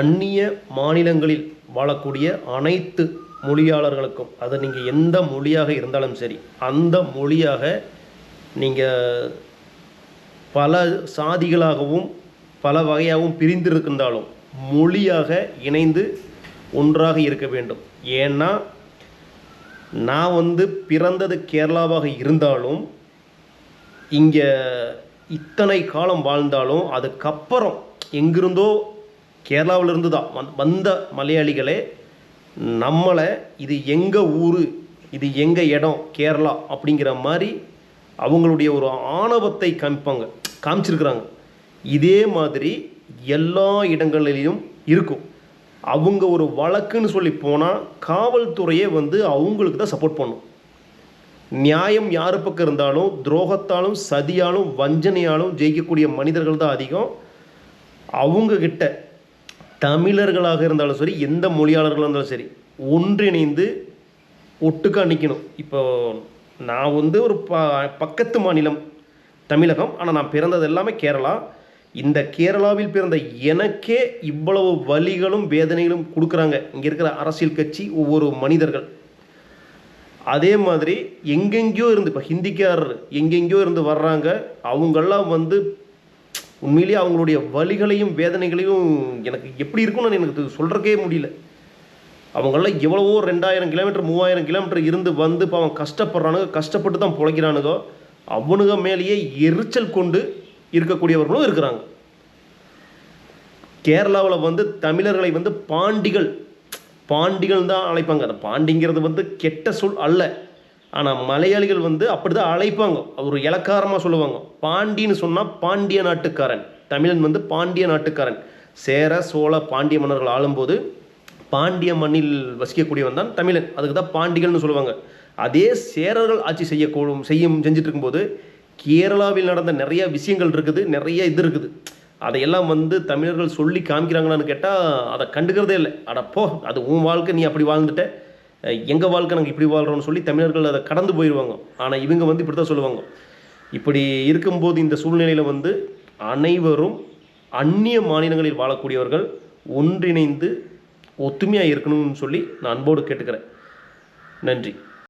அந்நிய மாநிலங்களில் வாழக்கூடிய அனைத்து மொழியாளர்களுக்கும் அது நீங்கள் எந்த மொழியாக இருந்தாலும் சரி அந்த மொழியாக நீங்கள் பல சாதிகளாகவும் பல வகையாகவும் பிரிந்திருக்கின்றாலும் மொழியாக இணைந்து ஒன்றாக இருக்க வேண்டும். ஏன்னா நான் வந்து பிறந்தது கேரளாவாக இருந்தாலும் இங்கே இத்தனை காலம் வாழ்ந்தாலும் அதுக்கப்புறம் எங்கிருந்தோ கேரளாவிலிருந்து தான் வந் வந்த மலையாளிகளே நம்மளை இது எங்கள் ஊர் இது எங்கள் இடம் கேரளா அப்படிங்கிற மாதிரி அவங்களுடைய ஒரு ஆணவத்தை காமிப்பாங்க காமிச்சிருக்கிறாங்க. இதே மாதிரி எல்லா இடங்களிலையும் இருக்கும். அவங்க ஒரு வழக்குன்னு சொல்லி போனால் காவல்துறையே வந்து அவங்களுக்கு தான் சப்போர்ட் பண்ணும். நியாயம் யார் பக்கம் இருந்தாலும் துரோகத்தாலும் சதியாலும் வஞ்சனையாலும் ஜெயிக்கக்கூடிய மனிதர்கள் தான் அதிகம். அவங்கக்கிட்ட தமிழர்களாக இருந்தாலும் சரி எந்த மொழியாளர்களாக இருந்தாலும் சரி ஒன்றிணைந்து ஒட்டுக்கா நிற்கணும் இப்போ நான் வந்து ஒரு ப பக்கத்து மாநிலம் தமிழகம் ஆனால் நான் பிறந்தது எல்லாமே கேரளா. இந்த கேரளாவில் பிறந்த எனக்கே இவ்வளவு வழிகளும் வேதனைகளும் கொடுக்குறாங்க. இங்கே இருக்கிற அரசியல் கட்சி ஒவ்வொரு மனிதர்கள். அதே மாதிரி எங்கெங்கேயோ இருந்து இப்போ ஹிந்திக்காரர் எங்கெங்கேயோ இருந்து வர்றாங்க. அவங்கெல்லாம் வந்து உண்மையிலேயே அவங்களுடைய வலிகளையும் வேதனைகளையும் எனக்கு எப்படி இருக்கும்னு எனக்கு சொல்கிறக்கே முடியல. அவங்கெல்லாம் எவ்வளவோ ரெண்டாயிரம் கிலோமீட்டர் மூவாயிரம் கிலோமீட்டர் இருந்து வந்து இப்போ அவன் கஷ்டப்படுறானுங்க கஷ்டப்பட்டு தான் பிழைக்கிறானுங்க. அவனுங்க மேலேயே எரிச்சல் கொண்டு இருக்கக்கூடியவர்களும் இருக்கிறாங்க. கேரளாவில் வந்து தமிழர்களை வந்து பாண்டிகள் பாண்டிகள் தான் அழைப்பாங்க. அந்த பாண்டிங்கிறது வந்து கெட்ட சொல் அல்ல. ஆனால் மலையாளிகள் வந்து அப்படி தான் அழைப்பாங்க. ஒரு இலக்காரமாக சொல்லுவாங்க. பாண்டின்னு சொன்னால் பாண்டிய நாட்டுக்காரன். தமிழன் வந்து பாண்டிய நாட்டுக்காரன். சேர சோழ பாண்டிய மன்னர்கள் ஆளும்போது பாண்டிய மண்ணில் வசிக்கக்கூடியவன் தான் தமிழன். அதுக்கு தான் பாண்டிகள்னு சொல்லுவாங்க. அதே சேரர்கள் ஆட்சி செய்யக்கூடும் செய்யும் செஞ்சுட்டு இருக்கும்போது கேரளாவில் நடந்த நிறைய விஷயங்கள் இருக்குது நிறைய இது இருக்குது. அதையெல்லாம் வந்து தமிழர்கள் சொல்லி காமிக்கிறாங்களான்னு கேட்டால் அதை கண்டுக்கிறதே இல்லை. அடப்போ அது உன் வாழ்க்கை நீ அப்படி வாழ்ந்துட்ட. எங்கள் வாழ்க்கை நாங்கள் இப்படி வாழ்கிறோம்னு சொல்லி தமிழர்கள் அதை கடந்து போயிடுவாங்க ஆனால் இவங்க வந்து இப்படி தான் சொல்லுவாங்க. இப்படி இருக்கும்போது இந்த சூழ்நிலையில் வந்து அனைவரும் அந்நிய மாநிலங்களில் வாழக்கூடியவர்கள் ஒன்றிணைந்து ஒத்துமையாக இருக்கணும்னு சொல்லி நான் அன்போடு கேட்டுக்கிறேன். நன்றி.